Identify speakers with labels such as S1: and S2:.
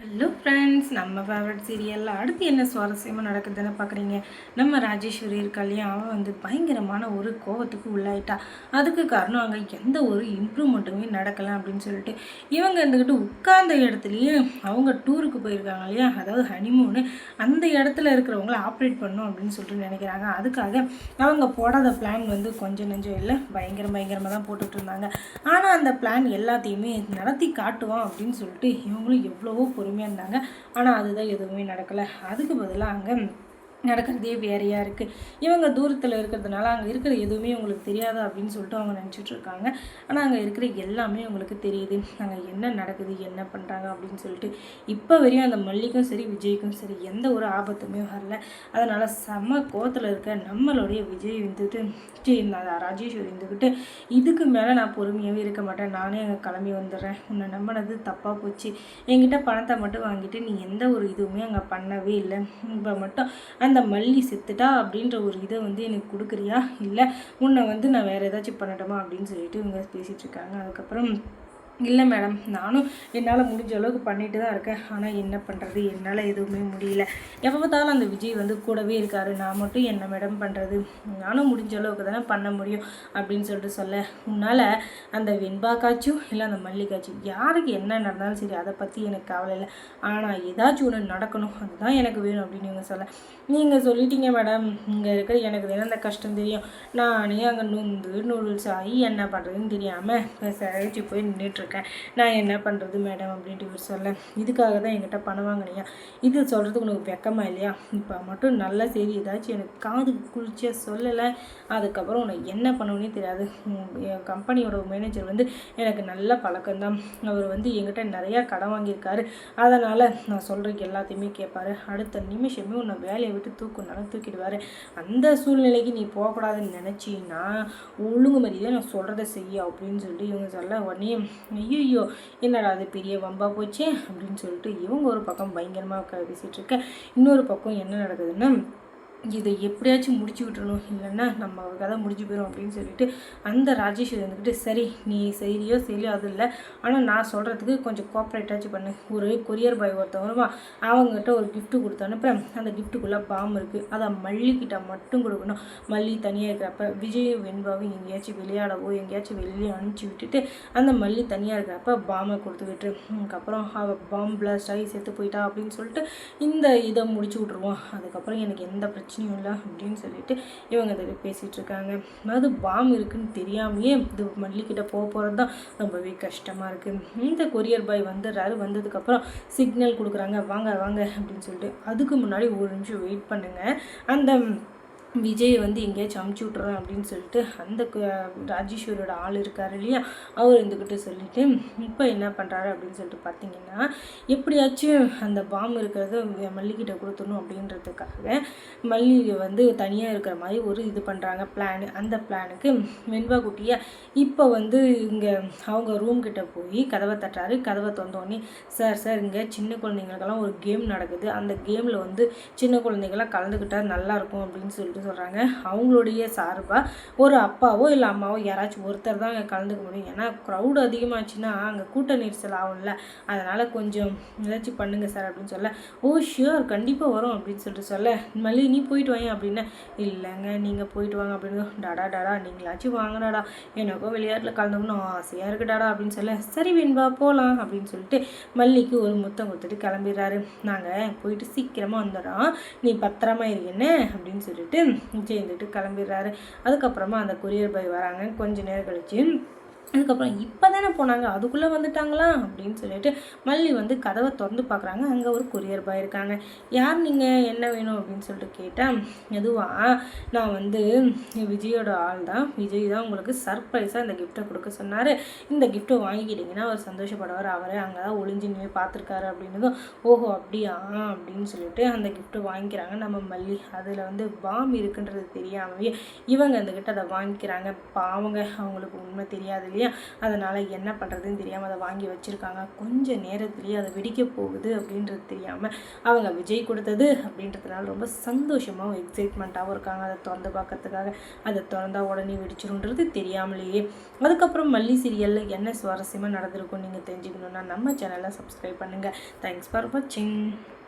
S1: Hello friends நம்ம favourite சீரியலில் அடுத்து என்ன சுவாரஸ்யமாக நடக்குதுன்னு பார்க்குறீங்க நம்ம ராஜேஸ்வரி இருக்கா இல்லையா? அவன் வந்து பயங்கரமான ஒரு கோவத்துக்கு உள்ளாயிட்டா. அதுக்கு காரணம் அங்கே எந்த ஒரு இம்ப்ரூவ்மெண்ட்டுமே நடக்கலை அப்படின்னு சொல்லிட்டு இவங்க இருந்துக்கிட்டு உட்கார்ந்த இடத்துலையே அவங்க டூருக்கு போயிருக்காங்க இல்லையா? அதாவது ஹனிமூனு அந்த இடத்துல இருக்கிறவங்கள ஆப்ரேட் பண்ணும் அப்படின்னு சொல்லிட்டு நினைக்கிறாங்க. அதுக்காக அவங்க போடாத பிளான் வந்து கொஞ்சம் நெஞ்சம் இல்லை பயங்கரம் பயங்கரமாக தான் போட்டுட்ருந்தாங்க ஆனால் அந்த பிளான் எல்லாத்தையுமே நடத்தி காட்டுவோம் அப்படின்னு சொல்லிட்டு இவங்களும் எவ்வளவோ பொறுமையாக இருந்தாங்க. ஆனால் அதுதான் எதுவுமே நடக்கலை. அதுக்கு பதிலாக அங்கே நடக்கிறதே வேறையாக இருக்குது இவங்க தூரத்தில் இருக்கிறதுனால அங்கே இருக்கிற எதுவுமே உங்களுக்கு தெரியாது அப்படின்னு சொல்லிட்டு அவங்க நினச்சிட்டு இருக்காங்க. ஆனால் அங்கே இருக்கிற எல்லாமே உங்களுக்கு தெரியுது. அங்கே என்ன நடக்குது என்ன பண்ணுறாங்க அப்படின்னு சொல்லிட்டு இப்போ வரையும் அந்த மல்லிக்கும் சரி விஜய்க்கும் சரி எந்த ஒரு ஆபத்துமே வரல. அதனால் செம்ம கோத்தில் இருக்க நம்மளுடைய விஜய் வந்துட்டு ச்சீ, நான் ராஜேஸ்வரி இருந்துக்கிட்டு இதுக்கு மேலே நான் பொறுமையாகவே இருக்க மாட்டேன். நானே அங்கே கிளம்பி வந்துடுறேன். உன்னை நம்பினது தப்பாக போச்சு. என்கிட்ட பணத்தை மட்டும் வாங்கிட்டு நீ எந்த ஒரு இதுவுமே அங்கே பண்ணவே இல்லை. இப்போ மட்டும் அந்த மல்லி செத்துட்டா அப்படின்ற ஒரு இதை வந்து எனக்கு கொடுக்குறியா? இல்லை உன்னை வந்து நான் வேறு ஏதாச்சும் பண்ணட்டுமா அப்படின்னு சொல்லிட்டு இவங்க பேசிகிட்டு இருக்காங்க. அதுக்கப்புறம் இல்லை மேடம் நானும் என்னால் முடிஞ்ச அளவுக்கு பண்ணிட்டு தான் இருக்கேன். ஆனால் என்ன பண்ணுறது என்னால் எதுவுமே முடியல. எப்போ பார்த்தாலும் அந்த விஜய் வந்து கூடவே இருக்காரு. நான் மட்டும் என்ன மேடம் பண்ணுறது நானும் முடிஞ்ச அளவுக்கு தானே பண்ண முடியும் அப்படின்னு சொல்லிட்டு சொல்ல. உன்னால் அந்த வெண்பாக்காச்சும் இல்லை அந்த மல்லிகாய்ச்சும் யாருக்கு என்ன நடந்தாலும் சரி அதை பற்றி எனக்கு கவலை இல்லை. ஆனால் ஏதாச்சும் ஒன்று நடக்கணும். அதுதான் எனக்கு வேணும் அப்படின்னு இவங்க சொல்ல. நீங்கள் சொல்லிட்டீங்க மேடம் இங்கே இருக்கிற எனக்கு தானே அந்த கஷ்டம் தெரியும். நானே அங்கே நொந்து நூடுல்ஸ் ஆகி என்ன பண்ணுறதுன்னு தெரியாமல் சழிச்சு போய் இருக்கேன். நான் என்ன பண்ணுறது மேடம் அப்படின்ட்டு இவர் சொல்ல இதுக்காக தான் என்கிட்ட பணம் வாங்கினியா? இது சொல்கிறதுக்கு உனக்கு வெக்கமா இல்லையா? இப்போ மட்டும் நல்ல செய்தி ஏதாச்சும் எனக்கு காது குளிர்ச்சியாக சொல்லலை. அதுக்கப்புறம் உனக்கு என்ன பண்ணுவேனே தெரியாது. என் கம்பெனியோட மேனேஜர் வந்து எனக்கு நல்ல பழக்கம்தான். அவர் வந்து என்கிட்ட நிறையா கடன் வாங்கியிருக்காரு. அதனால் நான் சொல்கிறதுக்கு எல்லாத்தையுமே கேட்பாரு அடுத்த நிமிஷமே உன்னை வேலையை விட்டு தூக்குனாலும் தூக்கிடுவார். அந்த சூழ்நிலைக்கு நீ போகக்கூடாதுன்னு நினச்சின்னா ஒழுங்கு மாதிரியே நான் சொல்கிறத செய்ய அப்படின்னு சொல்லி இவங்க சொல்ல உடனே ஐயோ என்னடா அது பெரிய வம்பாக போச்சே? அப்படின்னு சொல்லிட்டு இவங்க ஒரு பக்கம் பயங்கரமாக பேசிகிட்டு இருக்க. இன்னொரு பக்கம் என்ன நடக்குதுன்னா இதை எப்படியாச்சும் முடிச்சு விட்டுறணும். இல்லைன்னா நம்ம கதை முடிஞ்சு போயிடும் அப்படின்னு சொல்லிட்டு அந்த ராஜேஷ் வந்துக்கிட்டு சரி நீ செய்யறியோ செய்யலையோ அது இல்லை. ஆனால் நான் சொல்கிறதுக்கு கொஞ்சம் கோஆப்ரேட்டாச்சும் பண்ணு. ஒரு கொரியர் பாய் ஒருத்தன் வருவான். அவங்ககிட்ட ஒரு கிஃப்ட்டு கொடுத்து அனுப்புகிறேன் அந்த கிஃப்ட்டுக்குள்ளே பாம் இருக்குது அதை மல்லிக்கிட்ட மட்டும் கொடுக்கணும். மல்லி தனியாக இருக்கிறப்ப விஜயும் வெண்பாவும் எங்கேயாச்சும் விளையாடவோ எங்கேயாச்சும் வெளியே அனுப்பிச்சி விட்டுட்டு அந்த மல்லி தனியாக இருக்கிறப்ப பாமை கொடுத்து விட்டுரு அதுக்கப்புறம் அவள் பாம் பிளாஸ்ட் ஆகி செத்து போயிட்டா அப்படின்னு சொல்லிட்டு இந்த இதை முடிச்சு விட்ருவோம் அதுக்கப்புறம் எனக்கு எந்த பிரச்சனை இல்லை அப்படின்னு சொல்லிட்டு இவங்க இதை பேசிகிட்டு இருக்காங்க. அதாவது பாம் இருக்குன்னு தெரியாமையே இது மல்லிக்கிட்ட போக போகிறது தான் ரொம்பவே கஷ்டமாக இருக்குது இந்த கொரியர் பாய் வந்துடுறாரு. வந்ததுக்கப்புறம் சிக்னல் கொடுக்குறாங்க. வாங்க வாங்க அப்படின்னு சொல்லிட்டு அதுக்கு முன்னாடி ஒரு நிமிஷம் வெயிட் பண்ணுங்கள் அந்த விஜய் வந்து எங்கேயாச்சும் அமுச்சு விட்றேன் அப்படின்னு சொல்லிட்டு அந்த ராஜேஸ்வரோட ராஜேஸ்வரியோட ஆள் இருக்கார் இல்லையா? அவர் இருந்துக்கிட்டு சொல்லிட்டு இப்போ என்ன பண்ணுறாரு அப்படின்னு சொல்லிட்டு பார்த்தீங்கன்னா எப்படியாச்சும் அந்த பாம் இருக்கிறத மல்லிகிட்ட கொடுத்துடணும் அப்படின்றதுக்காக மல்லிகை வந்து தனியாக இருக்கிற மாதிரி ஒரு இது பண்ணுறாங்க பிளான் அந்த பிளானுக்கு வெண்பா குட்டியை இப்போ வந்து இங்கே அவங்க ரூம் கிட்ட போய் கதவை தட்டுறாரு. கதவை திறந்தோடனே சார் சார் இங்கே சின்ன குழந்தைங்களுக்கெல்லாம் ஒரு கேம் நடக்குது. அந்த கேமில் வந்து சின்ன குழந்தைங்களாம் கலந்துக்கிட்டா நல்லா இருக்கும் அப்படின்னு சொல்லிட்டு சொல்கிறாங்க அவங்களுடைய சார்பாக ஒரு அப்பாவோ இல்லை அம்மாவோ யாராச்சும் ஒருத்தர் தான் அங்கே கலந்துக்க முடியும். ஏன்னா க்ரௌட் அதிகமாச்சுன்னா அங்கே கூட்ட நெரிசல் ஆகும்ல. அதனால் கொஞ்சம் ஏதாச்சும் பண்ணுங்கள் சார் அப்படின்னு சொல்ல ஓ ஷியோர் கண்டிப்பாக வரும் அப்படின்னு சொல்லிட்டு சொல்ல மல்லி நீ போயிட்டு வாங்க அப்படின்னா. இல்லைங்க நீங்கள் போயிட்டு வாங்க அப்படின்னு. டாடா டாடா நீங்களாச்சும் வாங்கினாடா எனக்கும் விளையாட்டில் கலந்துக்கணும் ஆசையாக இருக்குடாடா அப்படின்னு சொல்ல சரி வேண்பா போகலாம் அப்படின்னு சொல்லிட்டு மல்லிக்கு ஒரு முத்தம் கொடுத்துட்டு கிளம்பிடுறாரு. நாங்கள் போயிட்டு சீக்கிரமாக வந்துடுறோம். நீ பத்திரமா இருக்கேன்னு அப்படின்னு சொல்லிட்டு சேர்ந்துட்டு கிளம்பிடுறாரு. அதுக்கப்புறமா அந்த கொரியர் பாய் வராங்க. கொஞ்ச நேரம் கழிச்சு அதுக்கப்புறம் இப்போ தானே போனாங்க அதுக்குள்ளே வந்துட்டாங்களா? அப்படின்னு சொல்லிட்டு மல்லி வந்து கதவை திறந்து பார்க்குறாங்க. அங்கே ஒரு கொரியர் பாய் இருக்காங்க. யார் நீங்கள் என்ன வேணும்? அப்படின்னு சொல்லிட்டு கேட்டேன் எதுவா நான் வந்து விஜயோட ஆள் தான். விஜய் தான் உங்களுக்கு சர்ப்ரைஸாக இந்த கிஃப்ட்டை கொடுக்க சொன்னார். இந்த கிஃப்ட்டை வாங்கிக்கிட்டிங்கன்னா அவர் சந்தோஷப்படுவார். அவரே அங்கே தான் ஒளிஞ்சு நின்று பார்த்துருக்காரு அப்படின்னதும் ஓஹோ அப்படியா? அப்படின்னு சொல்லிட்டு அந்த கிஃப்ட்டை வாங்கிக்கிறாங்க நம்ம மல்லி. அதில் வந்து பாம் இருக்குன்றது தெரியாமவே இவங்க அந்த கிட்ட அதை வாங்கிக்கிறாங்க. பாவங்க அவங்களுக்கு உண்மை தெரியாது இல்லையா? அதனால் என்ன பண்ணுறதுன்னு தெரியாமல் அதை வாங்கி வச்சுருக்காங்க. கொஞ்சம் நேரத்துலேயே அதை வெடிக்க போகுது அப்படின்றது தெரியாமல் அவங்க விஜய் கொடுத்தது அப்படின்றதுனால ரொம்ப சந்தோஷமாகவும் எக்ஸைட்மெண்ட்டாகவும் இருக்காங்க. அதை திறந்து பார்க்கறதுக்காக அதை திறந்தா உடனே வெடிச்சிருன்றது தெரியாமலேயே. அதுக்கப்புறம் மல்லி சீரியலில் என்ன சுவாரஸ்யமாக நடந்திருக்கும் நீங்கள் தெரிஞ்சுக்கணுன்னா நம்ம சேனலை சப்ஸ்கிரைப் பண்ணுங்கள் தேங்க்ஸ் ஃபார் வாட்சிங்